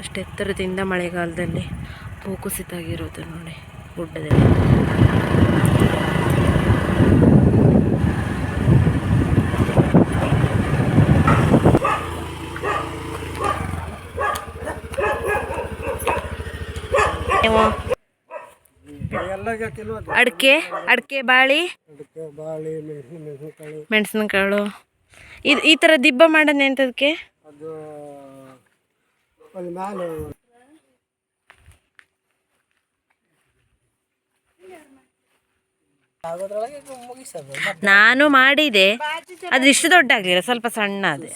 ಅಷ್ಟು ಎತ್ತರದಿಂದ ಮಳೆಗಾಲದಲ್ಲಿ ಭೂಕುಸಿತ ಆಗಿರೋದು ನೋಡಿ ಗುಡ್ಡದಲ್ಲಿ. ಅಡಿಕೆ ಅಡಿಕೆ ಬಾಳಿ. ಅದಕ್ಕೆ ಬಾಳೆ ಮೆಣಸಿನ ಕಾಳು ಮೆಣಸಿನಕಾಳು. ಇದು ಈ ತರ ದಿಬ್ಬ ಮಾಡೋದು ಎಂಥದಕ್ಕೆ ಅದು ಅಲ್ಲಿ ಮೇಲೆ ನಾನು ಮಾಡಿದೆ. ಅದು ಇಷ್ಟು ದೊಡ್ಡ ಆಗಲಿಲ್ಲ ಸ್ವಲ್ಪ ಸಣ್ಣ ಅದೇ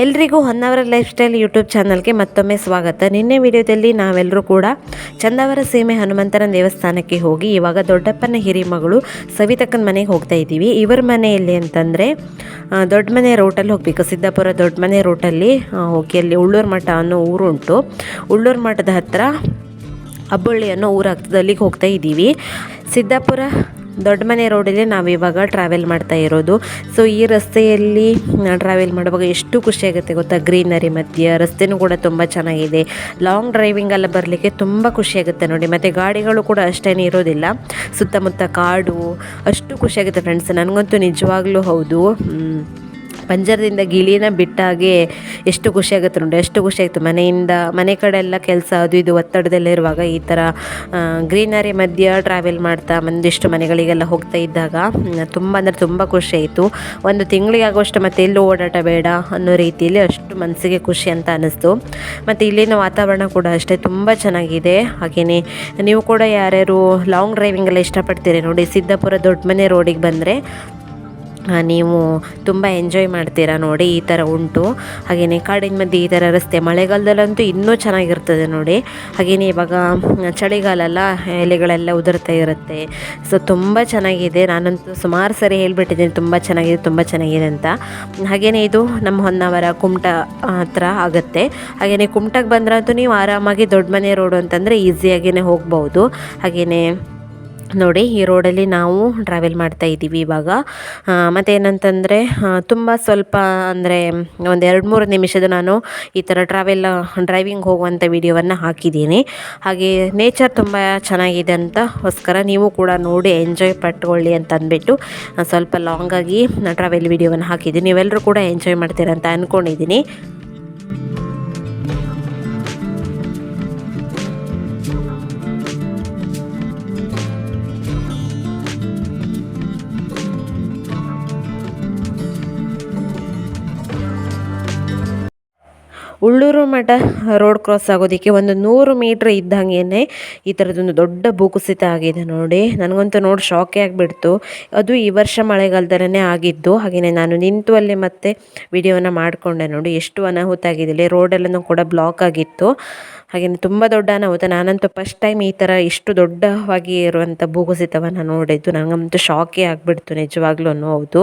ಎಲ್ರಿಗೂ ಹೊನ್ನವರ ಲೈಫ್ ಸ್ಟೈಲ್ ಯೂಟ್ಯೂಬ್ ಚಾನಲ್ಗೆ ಮತ್ತೊಮ್ಮೆ ಸ್ವಾಗತ. ನಿನ್ನೆ ವಿಡಿಯೋದಲ್ಲಿ ನಾವೆಲ್ಲರೂ ಕೂಡ ಚಂದಾವರ ಸೀಮೆ ಹನುಮಂತನ ದೇವಸ್ಥಾನಕ್ಕೆ ಹೋಗಿ ಇವಾಗ ದೊಡ್ಡಪ್ಪನ ಹಿರಿಮಗಳು ಸವಿತಕ್ಕನ ಮನೆಗೆ ಹೋಗ್ತಾ ಇದ್ದೀವಿ. ಇವರ ಮನೆಯಲ್ಲಿ ಅಂತಂದರೆ ದೊಡ್ಡ ಮನೆ ರೋಟಲ್ಲಿ ಹೋಗಬೇಕು. ಸಿದ್ದಾಪುರ ದೊಡ್ಡ ಮನೆ ರೋಟಲ್ಲಿ ಹೋಗಿ ಅಲ್ಲಿ ಉಳ್ಳೂರು ಮಠ ಅನ್ನೋ ಊರುಂಟು ಉಳ್ಳೂರು ಮಠದ ಹತ್ರ ಅಬ್ಬಳ್ಳಿ ಅನ್ನೋ ಊರಾಗ್ತದೆ. ಅಲ್ಲಿಗೆ ಹೋಗ್ತಾ ಇದ್ದೀವಿ. ಸಿದ್ದಾಪುರ ದೊಡ್ಡ ಮನೆ ರೋಡಲ್ಲಿ ನಾವು ಇವಾಗ ಟ್ರಾವೆಲ್ ಮಾಡ್ತಾ ಇರೋದು. ಸೊ ಈ ರಸ್ತೆಯಲ್ಲಿ ಟ್ರಾವೆಲ್ ಮಾಡುವಾಗ ಎಷ್ಟು ಖುಷಿಯಾಗುತ್ತೆ ಗೊತ್ತಾ? ಗ್ರೀನರಿ ಮಧ್ಯೆ, ರಸ್ತೆನೂ ಕೂಡ ತುಂಬ ಚೆನ್ನಾಗಿದೆ. ಲಾಂಗ್ ಡ್ರೈವಿಂಗ್ ಎಲ್ಲ ಬರಲಿಕ್ಕೆ ತುಂಬ ಖುಷಿಯಾಗುತ್ತೆ ನೋಡಿ. ಮತ್ತು ಗಾಡಿಗಳು ಕೂಡ ಅಷ್ಟೇನೂ ಇರೋದಿಲ್ಲ. ಸುತ್ತಮುತ್ತ ಕಾಡು, ಅಷ್ಟು ಖುಷಿಯಾಗುತ್ತೆ ಫ್ರೆಂಡ್ಸ್ ನನಗಂತೂ ನಿಜವಾಗ್ಲೂ ಹೌದು. ಪಂಜರದಿಂದ ಗಿಳಿನ ಬಿಟ್ಟಾಗೆ ಎಷ್ಟು ಖುಷಿಯಾಗುತ್ತೆ ನೋಡಿ ಎಷ್ಟು ಖುಷಿಯಾಯಿತು ಮನೆಯಿಂದ, ಮನೆ ಕಡೆ ಎಲ್ಲ ಕೆಲಸ ಅದು ಇದು ಒತ್ತಡದಲ್ಲಿರುವಾಗ ಈ ಥರ ಗ್ರೀನರಿ ಮಧ್ಯ ಟ್ರಾವೆಲ್ ಮಾಡ್ತಾ ಒಂದಿಷ್ಟು ಮನೆಗಳಿಗೆಲ್ಲ ಹೋಗ್ತಾ ಇದ್ದಾಗ ತುಂಬ ಅಂದರೆ ತುಂಬ ಆಯಿತು. ಒಂದು ತಿಂಗಳಿಗಾಗುವಷ್ಟು ಮತ್ತೆ ಎಲ್ಲೂ ಓಡಾಟ ಬೇಡ ಅನ್ನೋ ರೀತಿಯಲ್ಲಿ ಅಷ್ಟು ಮನಸ್ಸಿಗೆ ಖುಷಿ ಅಂತ ಅನ್ನಿಸ್ತು. ಮತ್ತು ಇಲ್ಲಿನ ವಾತಾವರಣ ಕೂಡ ಅಷ್ಟೇ ತುಂಬ ಚೆನ್ನಾಗಿದೆ. ಹಾಗೆಯೇ ನೀವು ಕೂಡ ಯಾರ್ಯಾರು ಲಾಂಗ್ ಡ್ರೈವಿಂಗೆಲ್ಲ ಇಷ್ಟಪಡ್ತೀರಿ ನೋಡಿ, ಸಿದ್ದಾಪುರ ದೊಡ್ಡ ಮನೆ ರೋಡಿಗೆ ಬಂದರೆ ನೀವು ತುಂಬ ಎಂಜಾಯ್ ಮಾಡ್ತೀರಾ ನೋಡಿ ಈ ಥರ ಉಂಟು. ಹಾಗೆಯೇ ಕಾಡಿನ ಮಧ್ಯೆ ಈ ಥರ ರಸ್ತೆ, ಮಳೆಗಾಲದಲ್ಲಂತೂ ಇನ್ನೂ ಚೆನ್ನಾಗಿರ್ತದೆ ನೋಡಿ. ಹಾಗೆಯೇ ಇವಾಗ ಚಳಿಗಾಲಲ್ಲ, ಎಲೆಗಳೆಲ್ಲ ಉದುರ್ತಾ ಇರುತ್ತೆ. ಸೊ ತುಂಬ ಚೆನ್ನಾಗಿದೆ. ನಾನಂತೂ ಸುಮಾರು ಸರಿ ಹೇಳಿಬಿಟ್ಟಿದ್ದೀನಿ, ತುಂಬ ಚೆನ್ನಾಗಿದೆ ತುಂಬ ಚೆನ್ನಾಗಿದೆ ಅಂತ. ಹಾಗೆಯೇ ಇದು ನಮ್ಮ ಹೊನ್ನಾವರ ಕುಮಟ ಹತ್ರ ಆಗುತ್ತೆ. ಹಾಗೆಯೇ ಕುಮಟಕ್ಕೆ ಬಂದ್ರಂತೂ ನೀವು ಆರಾಮಾಗಿ ದೊಡ್ಡ ಮನೆ ರೋಡು ಅಂತಂದರೆ ಈಸಿಯಾಗಿಯೇ ಹೋಗ್ಬೋದು. ಹಾಗೆಯೇ ನೋಡಿ, ಈ ರೋಡಲ್ಲಿ ನಾವು ಟ್ರಾವೆಲ್ ಮಾಡ್ತಾ ಇದ್ದೀವಿ ಇವಾಗ. ಮತ್ತೇನಂತಂದರೆ ತುಂಬ ಸ್ವಲ್ಪ ಅಂದರೆ, ಒಂದು ಎರಡು ಮೂರು ನಿಮಿಷದ ನಾನು ಈ ಥರ ಟ್ರಾವೆಲ್ ಡ್ರೈವಿಂಗ್ ಹೋಗುವಂಥ ವಿಡಿಯೋವನ್ನು ಹಾಕಿದ್ದೀನಿ. ಹಾಗೆ ನೇಚರ್ ತುಂಬ ಚೆನ್ನಾಗಿದೆ ಅಂತಗೋಸ್ಕರ ನೀವು ಕೂಡ ನೋಡಿ ಎಂಜಾಯ್ ಪಟ್ಕೊಳ್ಳಿ ಅಂತ ಅಂದ್ಬಿಟ್ಟು ಸ್ವಲ್ಪ ಲಾಂಗಾಗಿ ಟ್ರಾವೆಲ್ ವಿಡಿಯೋವನ್ನು ಹಾಕಿದ್ದೀನಿ. ನೀವೆಲ್ಲರೂ ಕೂಡ ಎಂಜಾಯ್ ಮಾಡ್ತೀರ ಅಂತ ಅಂದ್ಕೊಂಡಿದ್ದೀನಿ ಉಳ್ಳೂರು ಮಠ ರೋಡ್ ಕ್ರಾಸ್ ಆಗೋದಕ್ಕೆ ಒಂದು ನೂರು ಮೀಟ್ರ್ ಇದ್ದಂಗೆ ಈ ಥರದೊಂದು ದೊಡ್ಡ ಭೂಕುಸಿತ ಆಗಿದೆ ನೋಡಿ. ನನಗಂತೂ ನೋಡಿ ಶಾಕೇ ಆಗಿಬಿಡ್ತು. ಅದು ಈ ವರ್ಷ ಮಳೆಗಾಲದಲ್ಲೇ ಆಗಿದ್ದು ಹಾಗೆಯೇ ನಾನು ನಿಂತು ಅಲ್ಲಿ ಮತ್ತೆ ವಿಡಿಯೋನ ಮಾಡಿಕೊಂಡೆ ನೋಡಿ. ಎಷ್ಟು ಅನಾಹುತ ಆಗಿದೆ ಇಲ್ಲಿ. ರೋಡೆಲ್ಲನೂ ಕೂಡ ಬ್ಲಾಕ್ ಆಗಿತ್ತು. ಹಾಗೆಯೇ ತುಂಬ ದೊಡ್ಡ ಅನಾಹುತ. ನಾನಂತೂ ಫಸ್ಟ್ ಟೈಮ್ ಈ ಥರ ಇಷ್ಟು ದೊಡ್ಡವಾಗಿ ಇರುವಂಥ ಭೂಕುಸಿತವನ್ನು ನೋಡಿದ್ದು. ನನಗಂತೂ ಶಾಕೇ ಆಗಿಬಿಡ್ತು ನಿಜವಾಗ್ಲೂ ಹೌದು.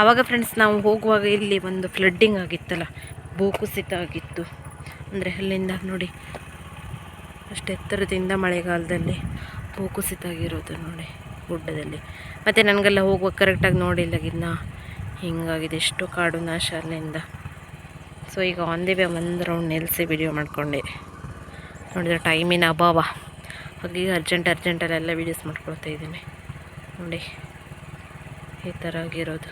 ಆವಾಗ ಫ್ರೆಂಡ್ಸ್ ನಾವು ಹೋಗುವಾಗ ಇಲ್ಲಿ ಒಂದು ಫ್ಲಡ್ಡಿಂಗ್ ಆಗಿತ್ತಲ್ಲ, ಭೂಕುಸಿತ ಆಗಿತ್ತು. ಅಂದರೆ ಅಲ್ಲಿಂದ ನೋಡಿ, ಅಷ್ಟು ಎತ್ತರದಿಂದ ಮಳೆಗಾಲದಲ್ಲಿ ಭೂಕುಸಿತ ಆಗಿರೋದು ನೋಡಿ, ಗುಡ್ಡದಲ್ಲಿ. ಮತ್ತು ನನಗೆಲ್ಲ ಹೋಗುವಾಗ ಕರೆಕ್ಟಾಗಿ ನೋಡಿಲ್ಲ, ಗಿನ್ನ ಹಿಂಗಾಗಿದೆ, ಎಷ್ಟು ಕಾಡು ನಾಶ ಅಲ್ಲಿಂದ. ಸೊ ಈಗ ಆನ್ ವೇ ಒಂದು ರೌಂಡ್ ನಿಲ್ಲಿಸಿ ವಿಡಿಯೋ ಮಾಡಿಕೊಂಡೆ. ನೋಡಿದ್ರೆ ಟೈಮಿನ ಅಭಾವ. ಹಾಗೆ ಅರ್ಜೆಂಟ್ ಅರ್ಜೆಂಟಲ್ಲೆಲ್ಲ ವೀಡಿಯೋಸ್ ಮಾಡ್ಕೊಳ್ತಾ ಇದ್ದೀನಿ. ನೋಡಿ, ಈ ಥರ ಆಗಿರೋದು.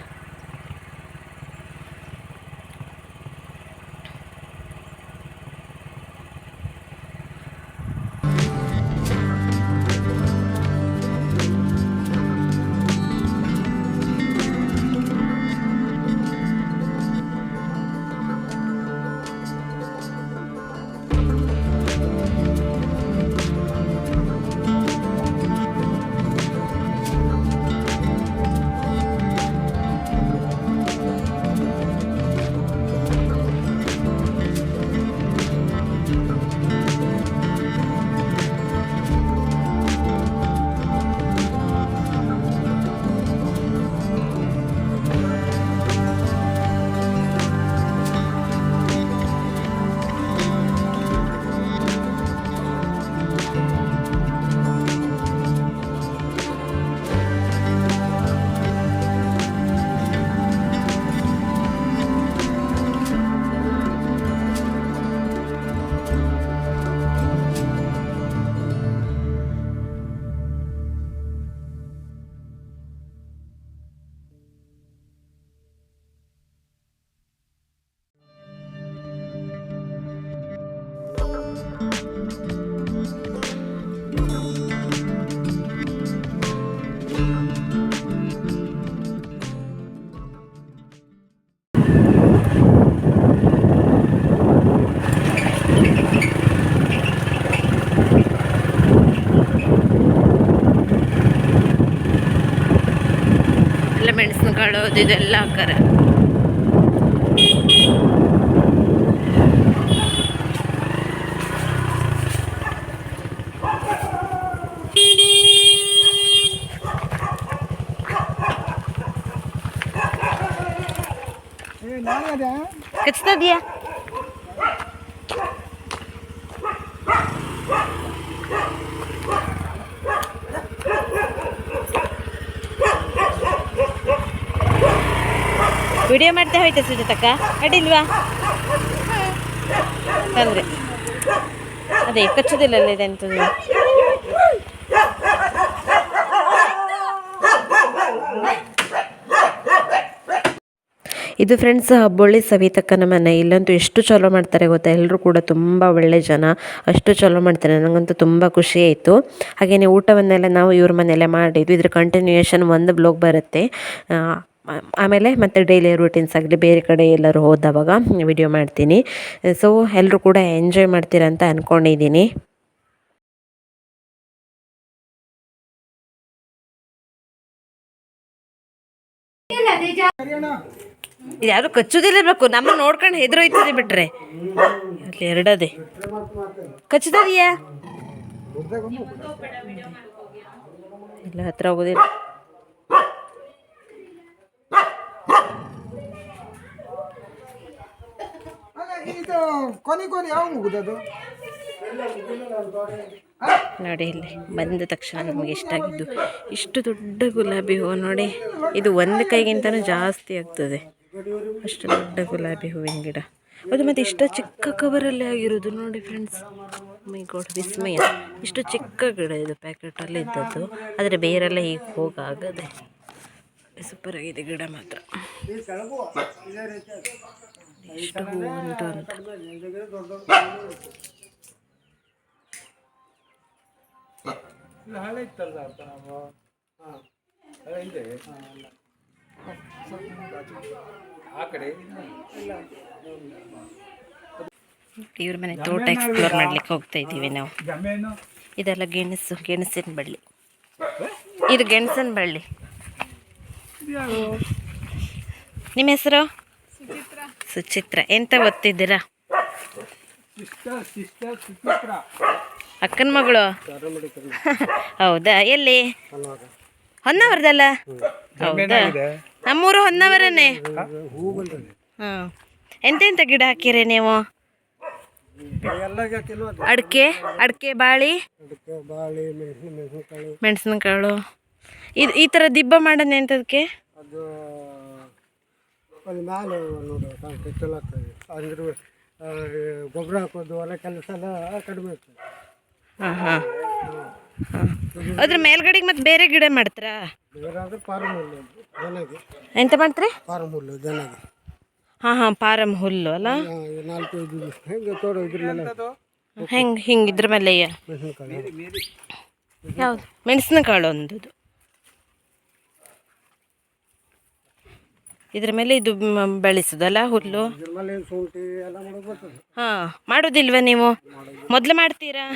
ಎಲ್ಲ ಮೆಣಸಿನಕಾಳು ಅದು ಇದೆಲ್ಲ ಅದೇ. ಕಚ್ತದ್ಯಾ ವಿಡಿಯೋ ಮಾಡ್ತಾ ಹೋಯ್ತಾ ಸುಜಾತಕ್ಕ? ಅಡ್ಡಿಲ್ವಾ? ಅಂದ್ರೆ ಅದೇ, ಕಚ್ಚದಿಲ್ಲ ಇದೆ ಅಂತ ಇದು ಫ್ರೆಂಡ್ಸ್ ಹಬ್ಬೊಳ್ಳಿ ಸವಿತಕ್ಕನ ಮನೆ. ಇಲ್ಲಂತೂ ಎಷ್ಟು ಚಲೋ ಮಾಡ್ತಾರೆ ಗೊತ್ತಾ? ಎಲ್ಲರೂ ಕೂಡ ತುಂಬ ಒಳ್ಳೆ ಜನ. ಅಷ್ಟು ಚಲೋ ಮಾಡ್ತಾರೆ. ನನಗಂತೂ ತುಂಬ ಖುಷಿ ಆಯಿತು. ಹಾಗೆಯೇ ಊಟವನ್ನೆಲ್ಲ ನಾವು ಇವ್ರ ಮನೆಯಲ್ಲೇ ಮಾಡಿದ್ವಿ. ಇದ್ರ ಕಂಟಿನ್ಯೂಯೇಷನ್ ಒಂದು ಬ್ಲಾಗ್ ಬರುತ್ತೆ. ಆಮೇಲೆ ಮತ್ತೆ ಡೈಲಿ ರೂಟೀನ್ಸ್ ಆಗಲಿ ಬೇರೆ ಕಡೆ ಎಲ್ಲರೂ ಹೋದವಾಗ ವಿಡಿಯೋ ಮಾಡ್ತೀನಿ. ಸೊ ಎಲ್ಲರೂ ಕೂಡ ಎಂಜಾಯ್ ಮಾಡ್ತೀರಾ ಅಂತ ಅಂದ್ಕೊಂಡಿದ್ದೀನಿ ಯಾರು ಕಚ್ಚುದಿಲ್ಲಬೇಕು ನಮ್ಮ ನೋಡ್ಕೊಂಡು ಹೆದರೋಯ್ತದೆ ಬಿಟ್ರೆ. ಎರಡದೇ. ಎಲ್ಲ ಇಲ್ಲ, ಹತ್ರ ಹೋಗೋದಿಲ್ಲ. ಇದು ಕೊನೆ ನೋಡಿ ಇಲ್ಲಿ ಬಂದ ತಕ್ಷಣ ನಮಗೆ ಇಷ್ಟ ಆಗಿದ್ದು. ಇಷ್ಟು ದೊಡ್ಡ ಗುಲಾಬಿ ಹೂವು ನೋಡಿ. ಇದು ಒಂದು ಕೈಗಿಂತನೂ ಜಾಸ್ತಿ ಆಗ್ತದೆ. ಅಷ್ಟು ದೊಡ್ಡ ಗುಲಾಬಿ ಹೂವಿನ ಗಿಡ. ಅದು ಮತ್ತು ಇಷ್ಟು ಚಿಕ್ಕ ಕವರಲ್ಲೇ ಆಗಿರೋದು ನೋಡಿ ಫ್ರೆಂಡ್ಸ್ ಮೈ ಗೋಡ್ ವಿಸ್ಮಯ. ಇಷ್ಟು ಚಿಕ್ಕ ಗಿಡ ಇದು ಪ್ಯಾಕೆಟಲ್ಲಿ ಇದ್ದದ್ದು. ಆದರೆ ಬೇರೆಲ್ಲ ಈಗ ಹೋಗಾಗದೆ. ಸೂಪರ್ ಆಗಿದೆ ಗಿಡ ಮಾತ್ರ. ಎಷ್ಟು ಹೂವು ಉಂಟು ಅಂತ. ಇದಕ್ಕೆ ದೊಡ್ಡ ಇಲ್ಲ ಹಳೆ ಇತ್ತಲ್ಲ ಅಂತ ನಾವು. ಹಾಂ. ಇದೆ. ಆ ಕಡೆ? ಇಲ್ಲ. ಇವ್ರ ಮನೆ ತೋಟ ಎಕ್ಸ್ಪ್ಲೋರ್ ಮಾಡ್ಲಿಕ್ಕೆ ಹೋಗ್ತಾ ಇದ್ದೀವಿ ನಾವು. ಇದೆಲ್ಲ ಗೆಣಸು ಗೆಣಸಿನ ಬಳ್ಳಿ. ಇದು ಗೆಣಸಿನ ಬಳ್ಳಿ. ನಿಮ್ಮ ಹೆಸರು? ಸುಚಿತ್ರ. ಎಂತ ಓದ್ತಿದ್ದೀರಾ ಅಕ್ಕನ ಮಗಳು? ಹೌದಾ? ಎಲ್ಲಿ? ಹೊನ್ನವರದಲ್ಲ? ಹೌದಾ? ನಮ್ಮೂರು ಹೊನ್ನಾವರನೇ? ಹೂ. ಹಾಂ ಎಂತ ಎಂತ ಗಿಡ ಹಾಕಿರಿ ನೀವು? ಅಡಿಕೆ ಅಡಿಕೆ ಬಾಳಿ, ಮೆಣಸಿನಕಾಳು. ಇದು ಈ ಥರ ದಿಬ್ಬ ಮಾಡೋಣ ಎಂತದಕ್ಕೆ ಅದು ಮ್ಯಾಲೆ ಮೇಲೆ ನೋಡಿ ಕಾಣ್ತದೆ ಚಲೋ ಆಗ್ತದೆ. ಅಂದ್ರೆ ಗೊಬ್ಬರ ಹಾಕೋದು ಹೊಲ ಕೆಲಸ ಎಲ್ಲ ಕಡಿಮೆ ಆಗ್ತದೆ. ಹಾಂ ಹಾಂ. ಹಾಂ ಅದ್ರ ಮೇಲ್ಗಡೆಗೆ ಮತ್ತೆ ಬೇರೆ ಗಿಡ ಮಾಡ್ತೀರಾ? ಬೇರೆ ಆದರೆ ಫಾರ್ಮ್ ಹುಲ್ಲು ದನಗೆ. ಎಂತ ಮಾಡ್ತೀರಿ? ಫಾರಮ್ ಹುಲ್ಲು ದನಗೆ. ಹಾಂ ಹಾಂ ಪಾರಂ ಹುಲ್ಲು ಅಲ್ಲ ನಾಲ್ಕು ಐದು ಹೆಂಗೆ ತೋಡ ಇದ್ರ ಮೇಲೆ ಹೆಂಗೆ ಹಿಂಗೆ ಇದ್ರ ಮೇಲೆ ಯಾವುದು? ಮೆಣಸಿನಕಾಳು ಒಂದು ಇದ್ರ ಮೇಲೆ ಇದು ಬೆಳೆಸುದಲ್ಲ ಹುಲ್ಲು? ಹಾಂ ಮಾಡೋದಿಲ್ವಾ ನೀವು? ಮೊದಲು ಮಾಡ್ತೀರಾ?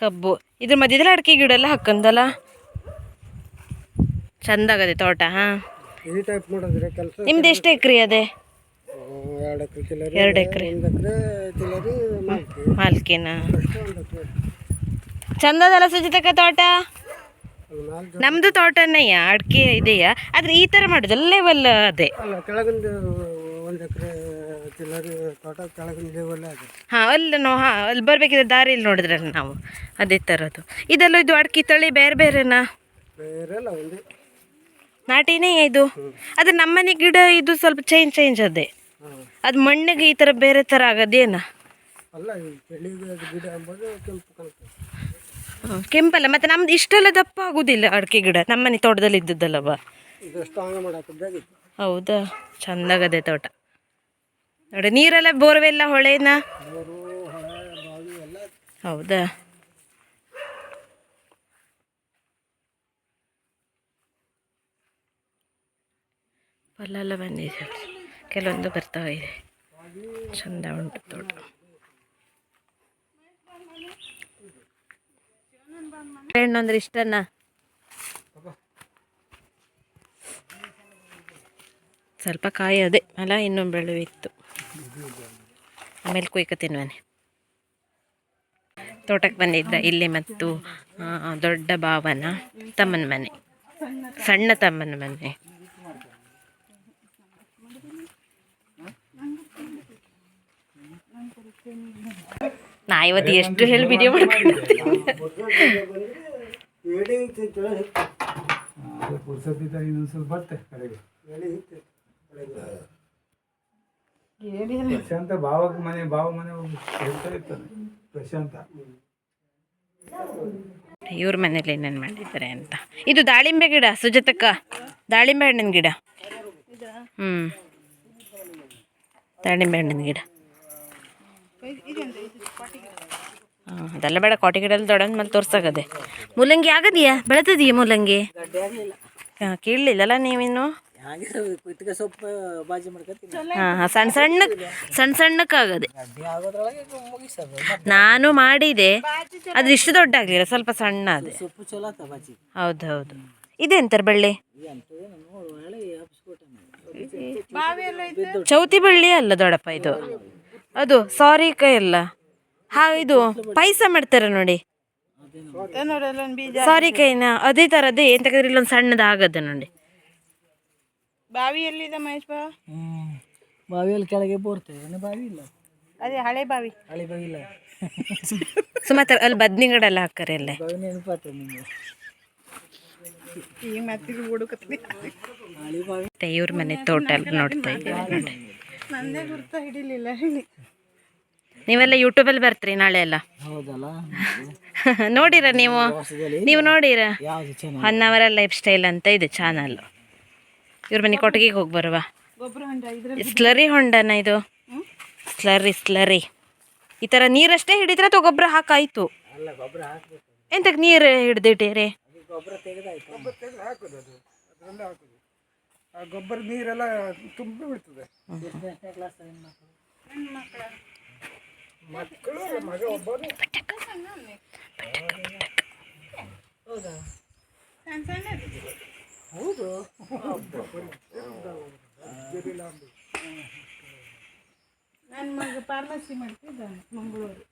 ಕಬ್ಬು. ಇದ್ರ ಮಧ್ಯದಲ್ಲಿ ಅಡಿಕೆ ಗಿಡ ಎಲ್ಲ ಹಾಕಂದಲ್ಲ? ಚಂದಾಗದೆ ತೋಟ ಹಾಂ? ನಿಮ್ದು ಎಷ್ಟು ಎಕ್ರೆ ಅದೇ? ಎರಡು ಎಕರೆ. ಮಾಲ್ಕಿನ? ಚಂದದಲ್ಲ ಸುಜಿತಕ್ಕ ತೋಟ? ಅದು ನಮ್ಮದು ತೋಟನೇಯ ಅಡಿಕೆ ಇದೆಯಾ? ಆದ್ರೆ ಈ ತರ ಮಾಡುದು ಲೆವೆಲ್ ಅದೇ. ಅಲ್ಲ ಕೆಳಗಿಂದ ಒಂದು ಎಕರೆ ಚಿಲ್ಲರಿ ತೋಟ ಕೆಳಗಿನ ಲೆವೆಲ್ ಇದೆ ಹಾಂ ಅಲ್ಲಿ ನಾವು ಹಾ ಅಲ್ಲಿ ಬರಬೇಕಿದ್ರೆ ದಾರಿಯಲ್ಲಿ ನೋಡಿದ್ರೆ ನಾವು ಅದೇ ಥರದ್ದು ಇದೆಲ್ಲ ಇದು ಅಡಿಕೆ ತಳಿ ಬೇರೆ ಬೇರೆನಾ? ಒಂದೇ. ನಾಟಿನೇ ಇದು? ಅದ್ರ ನಮ್ಮನೆ ಗಿಡ ಇದು ಸ್ವಲ್ಪ ಚೇಂಜ್ ಚೇಂಜ್ ಅದೇ. ಅದು ಮಣ್ಣಿಗೆ ಈ ಥರ ಬೇರೆ ಥರ ಆಗದೇನಾ? ಅಲ್ಲ ಗಿಡ ಕೆಂಪು ಕೆಂಪಲ್ಲ ಮತ್ತೆ ನಮ್ದು ಇಷ್ಟೆಲ್ಲ ದಪ್ಪ ಆಗೋದಿಲ್ಲ ಅಡಿಕೆ ಗಿಡ. ನಮ್ಮನೆ ತೋಟದಲ್ಲಿ ಇದ್ದದ್ದಲ್ಲವ ಹೌದಾ? ಚಂದಾಗದೆ ತೋಟ. ನೋಡಿ ನೀರೆಲ್ಲ ಬೋರ್ವೆಲ್ಲ ಹೊಳೆನಾ ಹೌದಾ ಫಲ ಎಲ್ಲ ಬಂದಿದೆ ಕೆಲವೊಂದು ಬರ್ತಾ ಇದೆ. ಚಂದ ಉಂಟು ತೋಟ. ಹಣ್ಣು ಅಂದ್ರೆ ಇಷ್ಟನಾ? ಸ್ವಲ್ಪ ಕಾಯಿ ಅದೇ. ಅಲ್ಲ, ಇನ್ನೊಂದು ಬೆಳೆ ಇತ್ತು. ಆಮೇಲೆ ಕುಯ್ಕ ತಿನ್ವನೆ ತೋಟಕ್ಕೆ ಬಂದಿದ್ದ ಇಲ್ಲಿ ಮತ್ತು ದೊಡ್ಡ ಭಾವನ, ತಮ್ಮನ ಮನೆ. ಸಣ್ಣ ತಮ್ಮನ ಮನೆ. ನಾ ಇವತ್ತು ಎಷ್ಟು ಹೇಳಿ ವಿಡಿಯೋ ಮಾಡ್ಕೊಂಡು ಏಡಿ ಇತ್ತು ಕೆಳಗೆ ಇತ್ತು. ಪುರ್ಸತ್ತಿದ್ದಾಗ ಇನ್ನೊಂದು ಸ್ವಲ್ಪ ಬರ್ತೆ ಕಡೆಗೆ. ಏಡಿ ಇತ್ತು ಕೆಳಗೆ. ಪ್ರಶಾಂತ ಭಾವ ಮನೆ ಭಾವ ಮನೆ ಹೋಗಿ ಹೇಳ್ತಾ ಇರ್ತಾನೆ ಪ್ರಶಾಂತ. ಇವ್ರ ಮನೇಲಿ ಏನೇನು ಮಾಡಿದ್ದಾರೆ ಅಂತ. ಇದು ದಾಳಿಂಬೆ ಗಿಡ ಸುಜಾತಕ್ಕ. ದಾಳಿಂಬೆ ಹಣ್ಣಿನ ಗಿಡ. ಹ್ಞೂ ದಾಳಿಂಬೆ ಹಣ್ಣಿನ ಗಿಡ. ಅದೆಲ್ಲ ಬೇಡ, ಕಾಟಿ ಗಿಡ ದೊಡ್ಡ ಮೇಲೆ ತೋರ್ಸಾಗದೆ. ಮೂಲಂಗಿ ಆಗದೆಯಾ? ಬೆಳೆದಿದೆಯಾ ಮೂಲಂಗಿ ಹಾಂ, ಕೀಳಲಿಲ್ಲಲ್ಲ ನೀವಿನ್ನು? ಸಣ್ಣ ಸಣ್ಣ ಸಣ್ಣ ಸಣ್ಣಕ್ಕಾಗದೆ. ನಾನು ಮಾಡಿದೆ. ಅದು ಇಷ್ಟು ದೊಡ್ಡ ಆಗಲಿಲ್ಲ, ಸ್ವಲ್ಪ ಸಣ್ಣ ಅದೇ ಹೌದು ಹೌದು ಇದೆಂತಾರೆ ಬಳ್ಳಿ? ಚೌತಿ ಬಳ್ಳಿ ಅಲ್ಲ ದೊಡ್ಡಪ್ಪ ಇದು. ಅದು ಸಾರಿ ಕೈ ಅಲ್ಲ. ಹಾ ಇದು ಪಾಯಸ ಮಾಡ್ತಾರೆ ನೋಡಿ. ಸಾರಿ ಕೈನ ಅದೇ ತರ ಏನ್ ತೆಗೆದ್ರೆ ಇಲ್ಲೊಂದು ಸಣ್ಣದ ಆಗತ್ತೆ ನೋಡಿ. ಬಾವಿಯಲ್ಲಿ ಎಲ್ಲಿದೆ ಮಹೇಶ್ ಬಾ. ಬಾವಿಯಲ್ಲಿ ಕೆಳಗೆ ಬೋರ್ತೇವೆ ಬಾವಿ ಇಲ್ಲ. ಅದೇ ಹಳೆ ಬಾವಿ. ಹಳೆ ಬಾವಿ ಇಲ್ಲ. ಸುಮಾರು ಅಲ್ಲಿ ಬದ್ನಿ ಹಾಕರೆ ಎಲ್ಲ ಹಾಕ್ತಾರೆ ಅಲ್ಲೇ ಇವ್ರ ಮನೆ ತೋಟ ಎಲ್ಲ ನೋಡ್ತಾ ಇದ್ದೀವಿ ನೋಡಿ. ನಂದೇ ಗುರ್ತ ಹಿಡಿಲಿಲ್ಲ ಹೇಳಿ. ನೀವೆಲ್ಲ ಯೂಟ್ಯೂಬಲ್ಲಿ ಬರ್ತೀರಿ ನಾಳೆ ಎಲ್ಲ? ಹೌದಲ್ಲ? ನೋಡಿರ ನೀವು? ನೀವು ನೋಡಿರ? ಒನ್ ಅವರ್ ಲೈಫ್ ಸ್ಟೈಲ್ ಅಂತ ಇದೆ ಚಾನಲ್ ಇವ್ರ ಮನೆ ಕೊಟ್ಟಿಗೆ ಹೋಗಿ ಬರುವ. ಸ್ಲರಿ ಹೊಂಡನ ಇದು? ಸ್ಲರಿ ಸ್ಲರಿ ಈ ಥರ ನೀರಷ್ಟೇ ಹಿಡಿದ್ರೆ ಅಥವಾ ಗೊಬ್ಬರ ಹಾಕಾಯ್ತು? ಅಲ್ಲ ನೀರ್ ಹಾಕ್ಬೇಕು. ಎಂತಕ್ಕೆ ನೀರು ಹಿಡ್ದಿಟ್ಟಿರಿ? ಆ ಗೊಬ್ಬರ ನೀರೆಲ್ಲ ತುಂಬಿ ಬಿಡ್ತದೆ. ಮಕ್ಕಳು ಮಗ ಒಬ್ಬನೇ. ಹೌದಾ? ಹೌದು. ನನ್ನ ಮಗ ಫಾರ್ಮಸಿ ಮಾಡ್ತಿದ್ದಾನೆ ಮಂಗಳೂರು.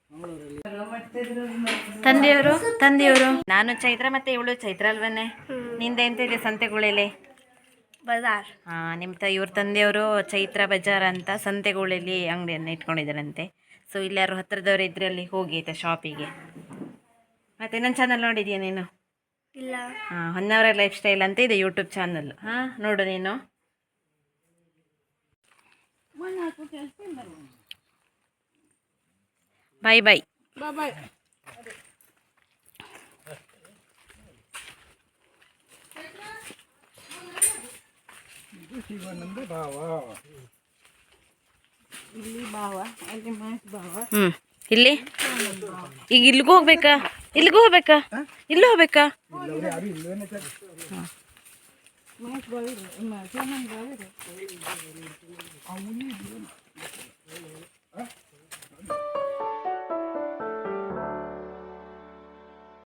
ತಂದೆಯವರು ತಂದೆಯವರು. ನಾನು ಚೈತ್ರ ಮತ್ತೆ ಇವಳು ಚೈತ್ರ ಅಲ್ವನೇ? ನಿಂದೆ ಎಂತ ಇದೆ ಸಂತೆಗುಳೆಲೆ ಬಜಾರ್? ಹಾ ನಿಮ್ಮ ತ ಇವ್ರ ತಂದೆಯವರು ಚೈತ್ರ ಬಜಾರ್ ಅಂತ ಸಂತೆಗಳಲ್ಲಿ ಅಂಗಡಿಯನ್ನು ಇಟ್ಕೊಂಡಿದ್ದಾರಂತೆ. ಸೊ ಇಲ್ಲಿ ಯಾರು ಹತ್ರದವ್ರು ಇದ್ರೆ ಅಲ್ಲಿ ಹೋಗಿ ಆಯ್ತಾ ಶಾಪಿಗೆ ಮತ್ತೆ ನನ್ನ ಚಾನಲ್ ನೋಡಿದ್ಯಾ ನೀನು? ಇಲ್ಲ. ಹಾಂ ಹೊನ್ನವರ ಲೈಫ್ ಸ್ಟೈಲ್ ಅಂತ ಇದೆ ಯೂಟ್ಯೂಬ್ ಚಾನಲ್ ಹಾಂ ನೋಡು ನೀನು. ಬಾಯ್ ಬಾಯ್ ಬಾ ಬಾಯ್ ಶಿವನಂದ ಭಾವ. ಇಲ್ಲಿ ಭಾವ ಅಲ್ಲಿ ಮಹೇಶ್ ಭಾವ. ಹ್ಞೂ ಇಲ್ಲಿ? ಈಗ ಇಲ್ಲಿಗೂ ಹೋಗ್ಬೇಕಾ? ಇಲ್ಲಿಗೂ ಹೋಗ್ಬೇಕಾ? ಇಲ್ಲೂ ಹೋಗ್ಬೇಕಾ? ಮಹೇಶ್ ಬಾವಿ ಸೋಮನ್ ಬಾವಿ